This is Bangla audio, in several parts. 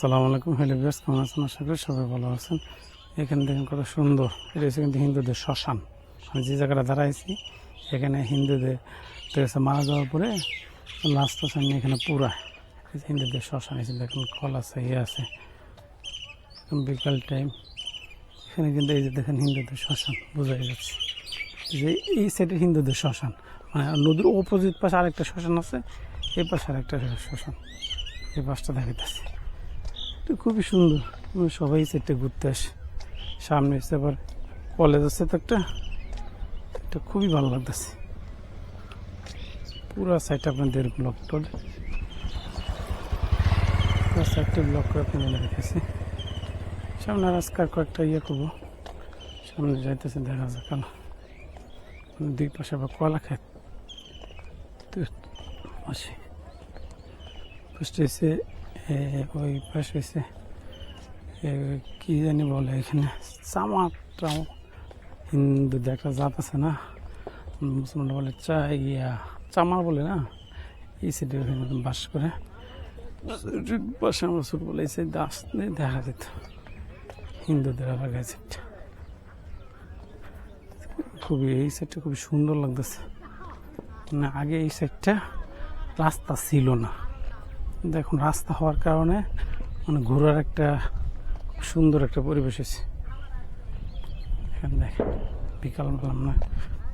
আসসালামু আলাইকুম। হ্যালো কেমন আছেন? আশা করি সবাই ভালো আছেন। এখানে দেখেন কত সুন্দর। এটা হচ্ছে কিন্তু হিন্দুদের শ্মশান। আমি যে জায়গাটা দাঁড়াইছি, এখানে হিন্দুদের হচ্ছে মারা যাওয়ার পরে লাস্ট সামনে এখানে পুরা হিন্দুদের শ্মশান। এসে দেখুন কল আছে ইয়ে আছে। বিকাল টাইম। এখানে কিন্তু এই যে দেখেন হিন্দুদের শ্মশান, বোঝাই যাচ্ছে। যে এই সাইডে হিন্দুদের শ্মশান। মানে নদীর অপোজিট পাশে আরেকটা শ্মশান আছে, এই পাশে আরেকটা শ্মশান। এই পাশটা দেখাইতেছে। এটা খুবই সুন্দর। সবাই সেটা ঘুরতে আসে। সামনে এসে আবার কলেজ আছে তো একটা। এটা খুবই ভালো লাগতেছে। পুরো সাইড আপনাদের ব্লক টোল পুরো সাইডটা ব্লক করে আপনাদের রেখেছি সামনে আজকাল কয়েকটা ইয়ে করব। সামনে যাইতেছে দেখা যাক দুই পাশে আবার কলা খেত তো আসি। ফার্স্ট হয়েছে এ, ওই পাশে হয়েছে কি জানি বলে এখানে চামাটাও হিন্দু একটা জাত আছে না, মুসলমান বলে চা ইয়া চামার বলে না, এই সাইডে বাস করে। বাসে আমরা ছোট বলে এই সাইডে আসলে দেখা যেত, হিন্দুদের এলাকায় সাইডটা। খুবই, এই সাইডটা খুবই সুন্দর লাগতেছে। না, আগে এই সাইডটা রাস্তা ছিল না। দেখুন, রাস্তা হওয়ার কারণে মানে ঘোরার একটা সুন্দর একটা পরিবেশ আছে এখানে দেখেন, বিকাল বেলা না,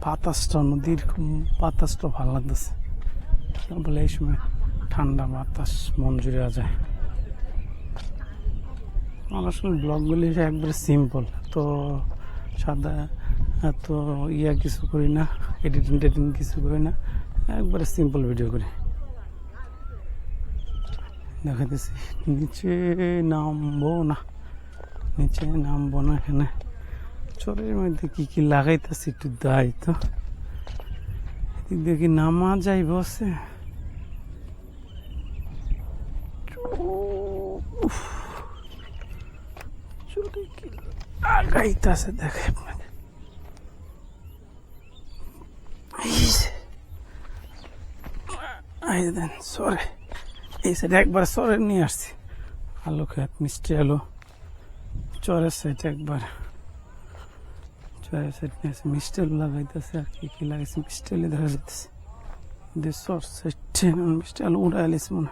বাতাসটা নদীর বাতাসটা ভালো লাগতেছে। বলে এই সময় ঠান্ডা বাতাস মন জুড়ে যায়। আমার আসলে ব্লগগুলি একবারে সিম্পল তো সাদা, এত ইয়া কিছু করি না এডিটিং টেডিং কিছু করি না, একবারে সিম্পল ভিডিও করি। দেখাতেছি। নিচে নামবো না। নিচে নামবো না এখানে। চরের মধ্যে কি কি লাগাইতেছি একটু দায় তো। দিয়ে নামা যাই বসে? চরে কি লাগাইতেছে দেখে এই যে। এই সাইডে একবার সরে নিয়ে আসছি। আলু খেত মিষ্টি আলু চরের সাইড একবার। চরের সাইড নিয়ে আসছি। মিষ্টি আলু লাগাইতেছে আর কি কি লাগাইছে? মিষ্টি আলু দেখা যাচ্ছে দিয়ে সর সাইডে মিষ্টি আলু উড়ে আলিস মনে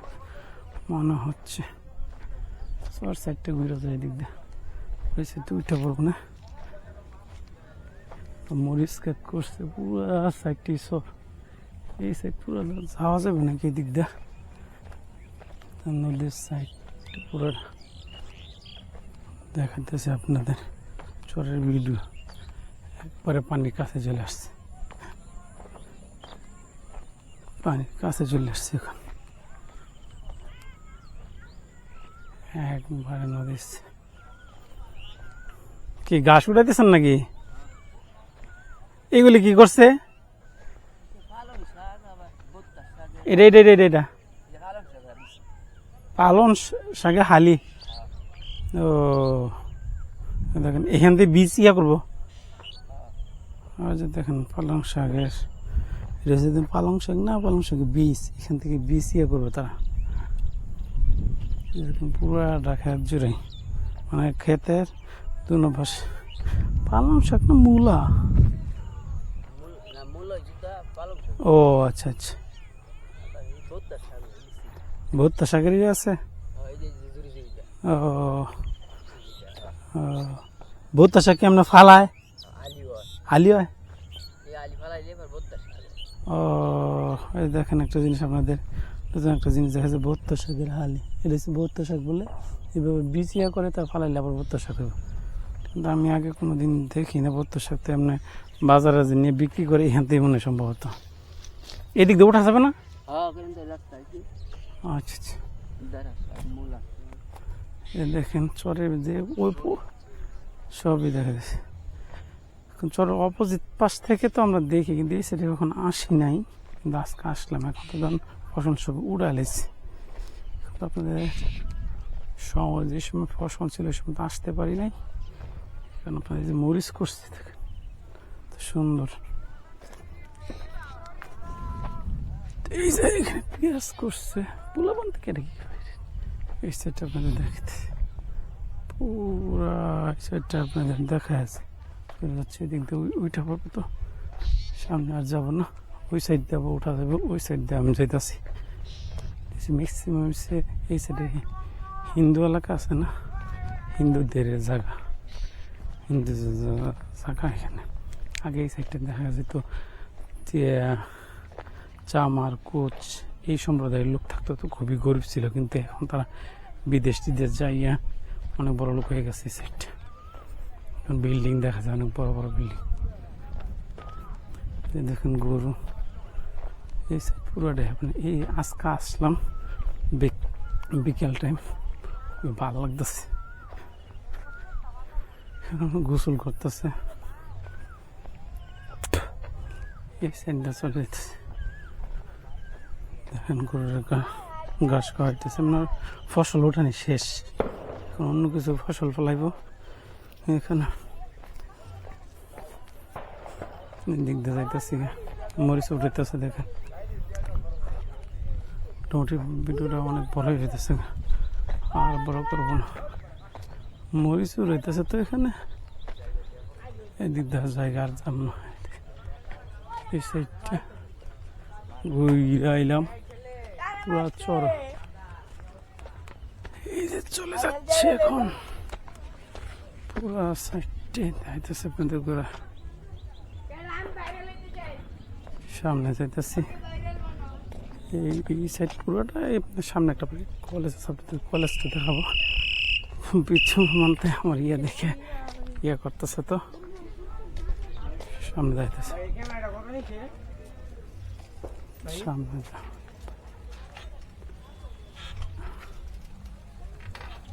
মনে হচ্ছে। সর সাইডটা ঘুরে যায় দিক ওই সাইডটা উঠে পড়ব না। মরিচ খেত করছে, পুরা সাইডটি সর এই সাইড পুরো যাওয়া যাবে নাকি দিক নদীর সাইড পুরো দেখাতেছে আপনাদের। চরের ভিডিও। একবারে পানির কাছে চলে আসছে। পানির কাছে চলে আসছে এখন। একবারে নদীর কি গাছ উঠাইতেছেন নাকি? এগুলি কি করছে? এটা এটা এটা এটা, এটা এই পালং শাক আর দিছে। পালন শাকে হালি। ও দেখেন এখান থেকে বীজ ইয়া করব। যে দেখেন পালং শাকের পালং শাক না পালং শাকের বীজ এখান থেকে বীজ ইয়া করবে তারা। এরকম পুরা জুড়ে মানে ক্ষেতের দুনো পাশে পালং শাক না মূলা? ও আচ্ছা আচ্ছা। ভুট্টা শাকেরই আছে। ও ও। ভুট্টা শাক কেমন ফালায় আলি হয়। ও এই দেখেন একটা জিনিস আপনাদের। নতুন একটা জিনিস দেখা যাচ্ছে ভুট্টা শাকের হালি এটা হচ্ছে ভুট্টা শাক বলে এভাবে বিচিয়া করে তা ফালাইলে আবার ভুট্টা শাক হবে কিন্তু আমি আগে কোনো দিন দেখি না ভুট্টা শাক তো এমনি বাজারে যে নিয়ে বিক্রি করে এখান থেকে মনে সম্ভবত। এদিক দিয়ে ওঠা যাবে না? হ্যাঁ আচ্ছা আচ্ছা। দেখেন চরের যে ওই সবই দেখা যাচ্ছে। এখন চরের অপোজিট পাশ থেকে তো আমরা দেখি কিন্তু এই সাইডে কখন আসি নাই। কিন্তু আজকে আসলাম এখন তো ধরুন ফসল সব উড়ালেছি আপনাদের সময় যে সময় ফসল ছিল ওই সময় তো আসতে পারি নাই। কারণ আপনাদের যে মরিচ করছে দেখেন তো সুন্দর। এই যে এখানে পেঁয়াজ করছে। পোলাবান থেকে এটা কি করে? এই সাইডটা আপনাদের দেখতে পুরা এই সাইডটা আপনাদের দেখা আছে যাচ্ছে এদিক দিয়ে, ওই- ওইটা পাবো তো সামনে আর যাব না। ওই সাইড আবার উঠা যাবে, ওই সাইড দিয়ে আমি যাইতেছি। ম্যাক্সিমাম সে এই সাইডে হিন্দু এলাকা আছে না? হিন্দুদের জায়গা। হিন্দু জায়গা এখানে। আগে এই সাইডটা দেখা যেত যে চামার কোচ, এই সম্প্রদায়ের লোক থাকতো তো খুবই গরিব ছিল, কিন্তু এখন তারা বিদেশ টিদেশ যাইয়া অনেক বড় লোক হয়ে গেছে সাইডটা এখন বিল্ডিং দেখা যায়, অনেক বড় বড় বিল্ডিং। দেখুন গরু। এই সাইড পুরোটাই আপনি এই আজকে আসলাম বিক- বিকেল টাইম ভালো লাগতেছে। গোসল করতেছে। এই সাইডটা চলে যেতেছে দেখেন গরুর ঘাস খাওয়াইতেছে। আপনার ফসল ওঠানি শেষ। এখন অন্য কিছু ফসল ফলাইব। এখানে দিক দিয়ে যাইতেছি মরিচ উঠাইতেছে দেখেন। মোটামুটি ভিডিওটা অনেক হয়ে যেতেছে আর বড় করব না। মরিচ উড়াইতেছে তো এখানে। এদিক দেওয়া জায়গা আর যাম না। এই সাইডটা ঘুরে আইলাম পুরা চর। এই যে চলে যাচ্ছে এখন। পুরা সামনে যাইতেছি। এই সাইড পুরোটা সামনে একটা কলেজ আছে কলেজটা দেখাবো। পিছন মানতে আমার ইয়ে দেখে ইয়ে করতেছে তো। সামনে যাইতেছে। সামনে যা